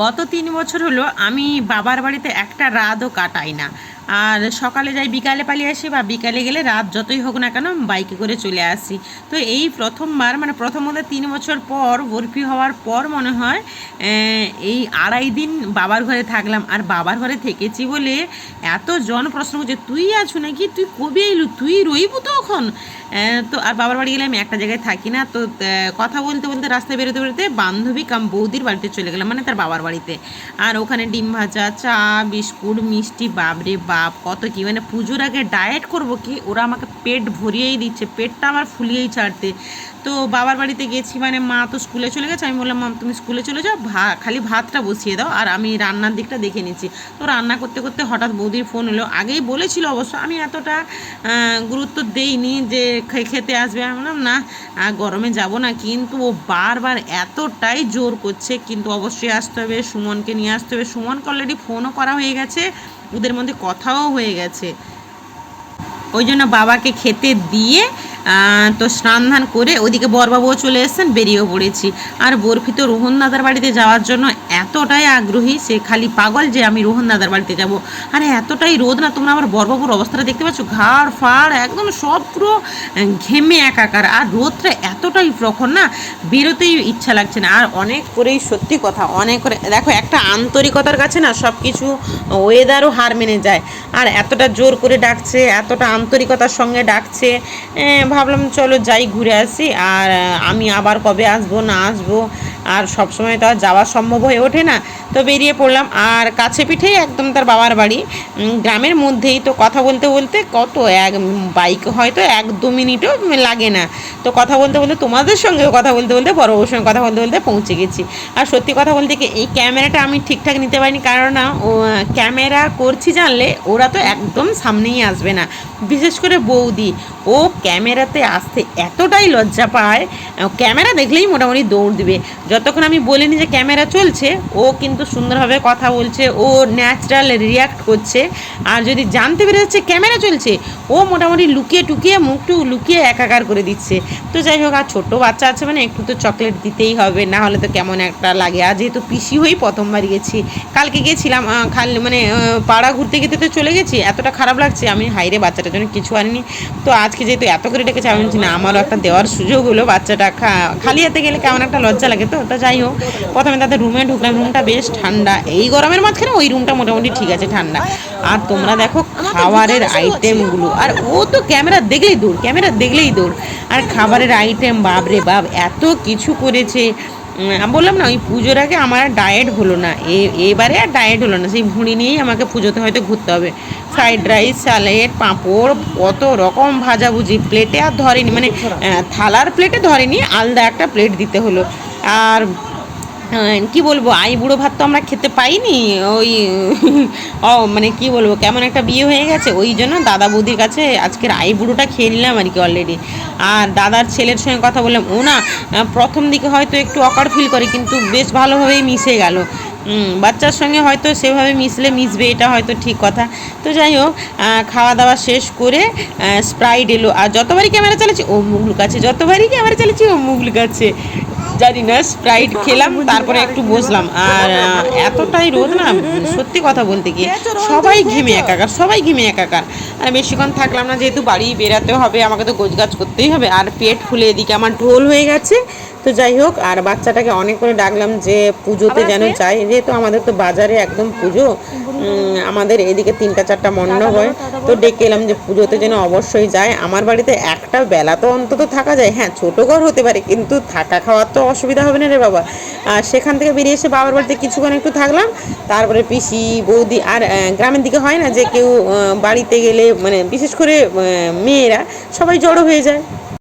গত তিন বছর হলো আমি বাবার বাড়িতে একটা রাতও কাটাই না। আর সকালে যাই বিকালে পালিয়ে আসি বা বিকালে গেলে রাত যতই হোক না কেন বাইকে করে চলে আসি। তো এই প্রথমবার মানে প্রথমত তিন বছর পর বরফি হওয়ার পর মনে হয় এই আড়াই দিন বাবার ঘরে থাকলাম। আর বাবার ঘরে থেকেছি বলে এত জন প্রশ্ন করছে, তুই আছো নাকি? তুই কবে এলু? তুই রইব তো এখন তো আর বাবার বাড়ি গেলে আমি একটা জায়গায় থাকি না, তো কথা বলতে বলতে রাস্তায় বেরোতে বেরোতে বান্ধবী কাম বৌদির বাড়িতে চলে গেলাম মানে তার বাবার বাড়িতে। আর ওখানে ডিম ভাজা, চা, বিস্কুট, মিষ্টি, বাবরে বাপ, কত কি মানে পুজোর আগে ডায়েট করব কি, ওরা আমাকে পেট ভরিয়েই দিচ্ছে, পেটটা আমার ফুলিয়েই ছাড়তে। তো বাবার বাড়িতে গেছি মানে মা তো স্কুলে চলে গেছে, আমি বললাম মাম তুমি স্কুলে চলে যাও, ভা, খালি ভাতটা বসিয়ে দাও, আর আমি রান্নার দিকটা দেখে নিচ্ছি। তো রান্না করতে করতে হঠাৎ বৌদির ফোন হলো আগেই বলেছিল অবশ্য, আমি এতটা গুরুত্ব দেইনি যে খেতে আসবে। আমি বললাম, না গরমে যাব না। কিন্তু ও বারবার এতটাই জোর করছে। কিন্তু অবশ্যই আসতে হবে, সুমনকে নিয়ে আসতে হবে। সুমনকে অলরেডি ফোনও করা হয়ে গেছে। ওদের মধ্যে কথাও হয়ে গেছে। ওই জন্য বাবাকে খেতে দিয়ে তো স্নান ধান করে ওদিকে বরবাবুও চলে এসেছেন, বেরিয়েও পড়েছি। আর বরফি তো রোহন দাদার বাড়িতে যাওয়ার জন্য এতটাই আগ্রহী, সে খালি পাগল যে আমি রোহন দাদার বাড়িতে যাব। আর এতটাই রোদ না, তোমরা আমার বরবাবুর অবস্থাটা দেখতে পাচ্ছ? ঘাড়, ফাড়, একদম সব পুরো ঘেমে একাকার। আর রোদটা এতটাই প্রখর না, বেরোতেই ইচ্ছা লাগছে না। আর অনেক করেই সত্যি কথা, অনেক করে, দেখো একটা আন্তরিকতার কাছে না সব কিছু ওয়েদারও হার মেনে যায়। আর এতটা জোর করে ডাকছে, এতটা আন্তরিকতার সঙ্গে ডাকছে ভাবলাম চলো যাই ঘুরে আসি। আর আমি আবার কবে আসব, না আসব আর সব সময় তো আর যাওয়া সম্ভব হয়ে ওঠে না। তো বেরিয়ে পড়লাম। আর কাছে পিঠেই একদম তার বাবার বাড়ি। গ্রামের মধ্যেই তো কথা বলতে বলতে কত এক বাইক হয়তো এক দু মিনিটও লাগে না। তো কথা বলতে বলতে তোমাদের সঙ্গেও কথা বলতে বলতে বড় বউর সঙ্গে কথা বলতে বলতে পৌঁছে গেছি। আর সত্যি কথা বলতে কি এই ক্যামেরাটা আমি ঠিকঠাক নিতে পারিনি। কারণ ক্যামেরা করছি জানলে ওরা তো একদম সামনেই আসবে না। বিশেষ করে বৌদি, ও ক্যামেরাতে আসতে এতটাই লজ্জা পায়। ক্যামেরা দেখলেই মোটামুটি দৌড় দিবে। যতক্ষণ আমি বলিনি যে ক্যামেরা চলছে, ও কিন্তু সুন্দরভাবে কথা বলছে, ও ন্যাচারাল রিয়াক্ট করছে, আর যদি জানতে পেরে যাচ্ছে ক্যামেরা চলছে, ও মোটামুটি লুকিয়ে টুকিয়ে মুখটু লুকিয়ে একাকার করে দিচ্ছে। তো যাই হোক, আর ছোটো বাচ্চা আছে মানে একটু তো চকলেট দিতেই হবে, না হলে তো কেমন একটা লাগে। আর যেহেতু পিসি হয়েই প্রথমবার গেছি, কালকে গেছিলাম খাল মানে পাড়া ঘুরতে গেতে তো চলে গেছি, এতটা খারাপ লাগছে, আমি হাইরে বাচ্চাটার জন্য কিছু আনিনি। তো আজকে যেহেতু এত করে ডেকেছে, আমি না, আমারও একটা দেওয়ার সুযোগ হলো বাচ্চাটা খা- খালি হাতে গেলে কেমন একটা লজ্জা লাগে তো? তা যাই হোক প্রথমে তাদের রুমে ঢুকলাম রুমটা বেশ ঠান্ডা। এই গরমের মাঝখানে ওই রুমটা মোটামুটি ঠিক আছে ঠান্ডা। আর তোমরা দেখো খাবারের আইটেমগুলো আর ও তো ক্যামেরা দেখলেই দৌড় ক্যামেরা দেখলেই দৌড়। আর খাবারের আইটেম বাপরে বাপ এত কিছু করেছে। আমি বললাম না ওই পুজোর আগে আমার ডায়েট হলো না। এ- এবারে আর ডায়েট হলো না। সেই ভুঁড়ি নিয়েই আমাকে পুজোতে হয়তো ঘুরতে হবে। ফ্রাইড রাইস স্যালাড পাঁপড় কত রকম ভাজাভুজি। প্লেটে আর ধরেনি মানে থালার প্লেটে ধরেনি আলাদা একটা প্লেট দিতে হলো। আর কি বলব, আই বুড়ো ভাত তো আমরা খেতে পাইনি, ওই, ও মানে কি বলব, কেমন একটা বিয়ে হয়ে গেছে, ওই জন্য দাদা বৌদির কাছে আজকের আই বুড়োটা খেয়ে নিলাম আর কি অলরেডি আর দাদার ছেলের সঙ্গে কথা বললাম, ও না প্রথম দিকে হয়তো একটু অকার ফিল করে, কিন্তু বেশ ভালোভাবেই মিশে গেল। বাচ্চার সঙ্গে হয়তো সেভাবে মিশলে মিশবে, এটা হয়তো ঠিক কথা। তো যাই হোক খাওয়া দাওয়া শেষ করে স্প্রাইট এলো। আর যতবারই ক্যামেরা চালাচ্ছি, ও মুখ লুকাচ্ছে যতবারই ক্যামেরা চালাচ্ছি, ও মুখ লুকাচ্ছে জানি না স্প্রাইট খেলাম তারপরে একটু বসলাম। আর এতটাই রোদ না সত্যি কথা বলতে গিয়ে। সবাই ঘেমে একাকার সবাই ঘেমে একাকার। আর বেশিক্ষণ থাকলাম না যেহেতু বাড়ি বেরাতে হবে আমাকে তো গোছগাছ করতেই হবে। আর পেট ফুলে এদিকে আমার ঢোল হয়ে গেছে। তো যাই হোক আর বাচ্চাটাকে অনেক করে ডাকলাম যে পুজোতে যেন যাই যেহেতু আমাদের তো বাজারে একদম পুজো আমাদের এদিকে তিনটা চারটা মণ্ডপ হয়। তো ডেকে এলাম যে পুজোতে যেন অবশ্যই যায়। আমার বাড়িতে একটা বেলা তো অন্তত থাকা যায়। হ্যাঁ ছোটো ঘর হতে পারে কিন্তু থাকা খাওয়ার তো অসুবিধা হবে না রে বাবা। আর সেখান থেকে বেরিয়ে এসে বাবার বাড়িতে কিছুক্ষণ একটু থাকলাম, তারপরে পিসি, বৌদি আর গ্রামের দিকে হয় না যে কেউ বাড়িতে গেলে মানে বিশেষ করে মেয়েরা সবাই জড়ো হয়ে যায়।